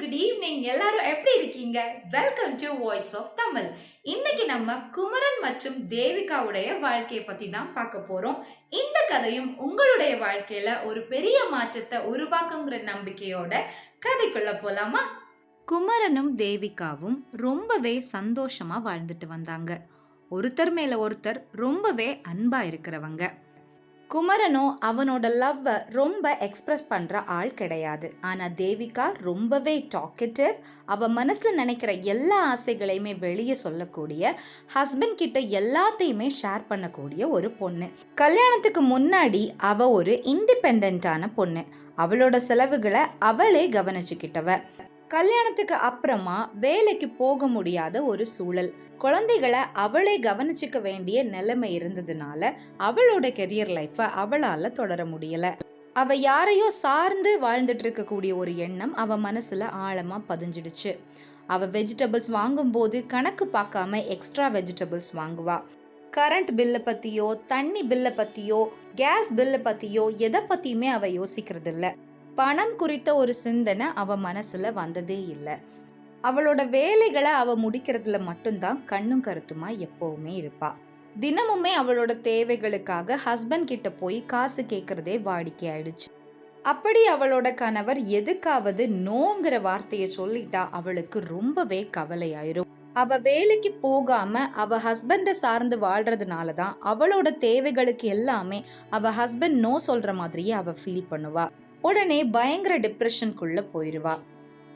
Good evening எல்லாரும் எப்படி இருக்கீங்க? Welcome to voice of Tamil இன்னைக்கு நம்ம குமரன் மற்றும் தேவிகாவுடைய வாழ்க்கையை பத்தி தான் பார்க்க போறோம். இந்த கதையும் உங்களுடைய வாழ்க்கையில ஒரு பெரிய மாற்றத்தை உருவாக்குங்கிற நம்பிக்கையோட கதைக்குள்ள போலாமா? குமரனும் தேவிகாவும் ரொம்பவே சந்தோஷமா வாழ்ந்துட்டு வந்தாங்க. ஒருத்தர் மேல ஒருத்தர் ரொம்பவே அன்பா இருக்கிறவங்க. குமரனோ அவனோட லவ்வை ரொம்ப எக்ஸ்பிரஸ் பண்ற ஆள் கிடையாது. ஆனா தேவிகா ரொம்பவே டாக்கெட்டிவ் அவ மனசுல நினைக்கிற எல்லா ஆசைகளையுமே வெளியே சொல்லக்கூடிய ஹஸ்பண்ட் கிட்ட எல்லாத்தையுமே ஷேர் பண்ணக்கூடிய ஒரு பொண்ணு. கல்யாணத்துக்கு முன்னாடி அவ ஒரு இண்டிபெண்டான பொண்ணு. அவளோட செலவுகளை அவளே கவனிச்சுக்கிட்டவ. கல்யாணத்துக்கு அப்புறமா வேலைக்கு போக முடியாத ஒரு சூழல். குழந்தைகளை அவளே கவனிச்சுக்க வேண்டிய நிலைமை இருந்ததுனால அவளோட கெரியர் லைஃப்பை அவளால் தொடர முடியல. அவ யாரையோ சார்ந்து வாழ்ந்துட்டு இருக்கக்கூடிய ஒரு எண்ணம் அவ மனசுல ஆழமா பதிஞ்சிடுச்சு. அவ வெஜிடபிள்ஸ் வாங்கும்போது கணக்கு பார்க்காம எக்ஸ்ட்ரா வெஜிடபிள்ஸ் வாங்குவா. கரண்ட் பில்லை பற்றியோ தண்ணி பில்லை பற்றியோ கேஸ் பில்லை பற்றியோ எதை பற்றியுமே அவ யோசிக்கிறது இல்லை பணம் குறித்த ஒரு சிந்தனை அவ மனசுல வந்ததே இல்லை. அவளோட வேலைகளை அவ முடிக்கிறதுல மட்டும்தான் கண்ணும் கருத்துமா எப்பவுமே இருப்பா. தினமுமே அவளோட தேவைகளுக்காக ஹஸ்பண்ட் கிட்ட போய் காசு கேட்கறதே வாடிக்கை ஆயிடுச்சு. அப்படி அவளோட கணவர் எதுக்காவது நோங்கிற வார்த்தையை சொல்லிட்டா அவளுக்கு ரொம்பவே கவலையாயிரும். அவ வேலைக்கு போகாம அவ ஹஸ்பண்டை சார்ந்து வாழ்றதுனால தான் அவளோட தேவைகளுக்கு எல்லாமே அவ ஹஸ்பண்ட் நோ சொல்ற மாதிரியே அவ ஃபீல் பண்ணுவா. உடனே பயங்கர டிப்ரெஷனுக்குள்ளே போயிடுவா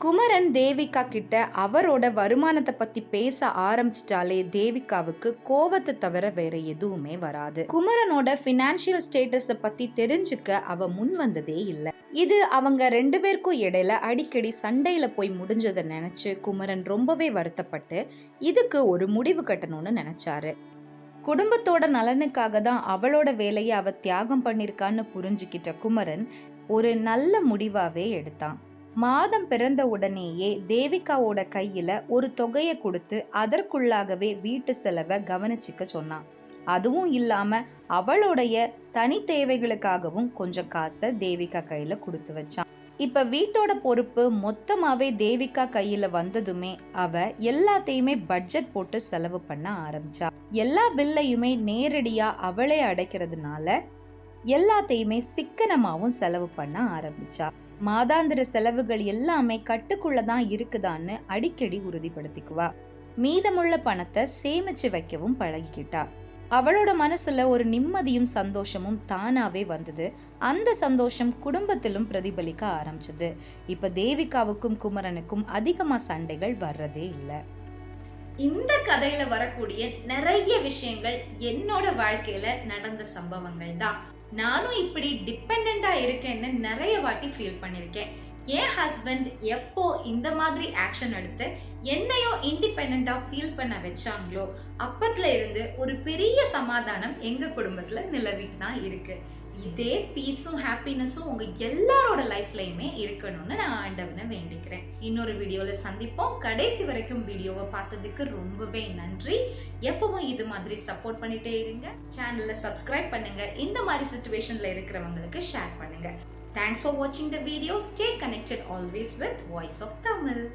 குமரன் தேவிகா கிட்ட அவரோட வருமானத்தை பத்தி பேச ஆரம்பிச்சிட்டாலே தேவிகாவுக்கு கோவத்தை தவிர வேற எதுவுமே வராது. குமரனோட பினான்சியல் ஸ்டேட்டஸ பத்தி தெரிஞ்சுக்க அவ முன் வந்ததே இல்லை. இது அவங்க ரெண்டு பேருக்கும் இடையில அடிக்கடி சண்டையில போய் முடிஞ்சதை நினைச்சு குமரன் ரொம்பவே வருத்தப்பட்டு இதுக்கு ஒரு முடிவு கட்டணும்னு நினைச்சாரு. குடும்பத்தோட நலனுக்காக தான் அவளோட வேலையை அவ தியாகம் பண்ணிருக்கான்னு புரிஞ்சுக்கிட்ட குமரன் ஒரு நல்ல முடிவாவே எடுத்தான். மாதம் பிறந்த உடனேயே தேவிகாவோட கையில ஒரு தொகையை கொடுத்து அதற்குள்ளாகவே வீட்டு செலவை கவனிச்சுக்க சொன்னான். அதுவும் இல்லாம அவளுடைய தனி தேவைகளுக்காகவும் கொஞ்சம் காசை தேவிகா கையில கொடுத்து வச்சான். இப்ப வீட்டோட பொறுப்பு மொத்தமாவே தேவிகா கையில வந்ததுமே அவ எல்லாத்தையுமே பட்ஜெட் போட்டு செலவு பண்ண ஆரம்பிச்சா. எல்லா பில்லையுமே நேரடியா அவளே அடைக்கிறதுனால எல்லாத்தையுமே சிக்கனமாகவும் செலவு பண்ண ஆரம்பிச்சா. மாதாந்திர செலவுகள் எல்லாமே கட்டுக்குள்ள தான் இருக்குதான்னு அடிக்கடி உறுதிப்படுத்திக்குவா. மீதமுள்ள பணத்தை சேமிச்சு வைக்கவும் பழகிக்கிட்டா. அவளோட மனசுல ஒரு நிம்மதியும் சந்தோஷமும் தானாவே வந்தது. அந்த சந்தோஷம் குடும்பத்திலும் பிரதிபலிக்க ஆரம்பிச்சது. இப்ப தேவிகாவுக்கும் குமரனுக்கும் அதிகமா சண்டைகள் வர்றதே இல்லை. இந்த கதையில வரக்கூடிய நிறைய விஷயங்கள் என்னோட வாழ்க்கையில நடந்த சம்பவங்கள் தான் நானும் இப்படி டிபெண்ட்டாக இருக்கேன்னு நிறைய வாட்டி ஃபீல் பண்ணியிருக்கேன். என் ஹஸ்பண்ட் எப்போ இந்த மாதிரி ஆக்ஷன் எடுத்து என்னையும் இண்டிபெண்ட்டாக ஃபீல் பண்ண வச்சாங்களோ அப்பத்துல இருந்து ஒரு பெரிய சமாதானம் எங்கள் குடும்பத்தில் நிலவிட்டு தான் இருக்கு. இதே பீஸும் ஹாப்பினஸும் உங்கள் எல்லாரோட லைஃப்லையுமே இருக்கணும்னு நான் ஆண்டவனை வேண்டிக்கிறேன். இன்னொரு வீடியோவில் சந்திப்போம். கடைசி வரைக்கும் வீடியோவை பார்த்ததுக்கு ரொம்பவே நன்றி. எப்பவும் இது மாதிரி சப்போர்ட் பண்ணிட்டே இருங்க. சேனலில் சப்ஸ்கிரைப் பண்ணுங்கள் இந்த மாதிரி சுச்சுவேஷனில் இருக்கிறவங்களுக்கு ஷேர் பண்ணுங்கள் Thanks for watching the video. Stay connected always with Voice of Tamil.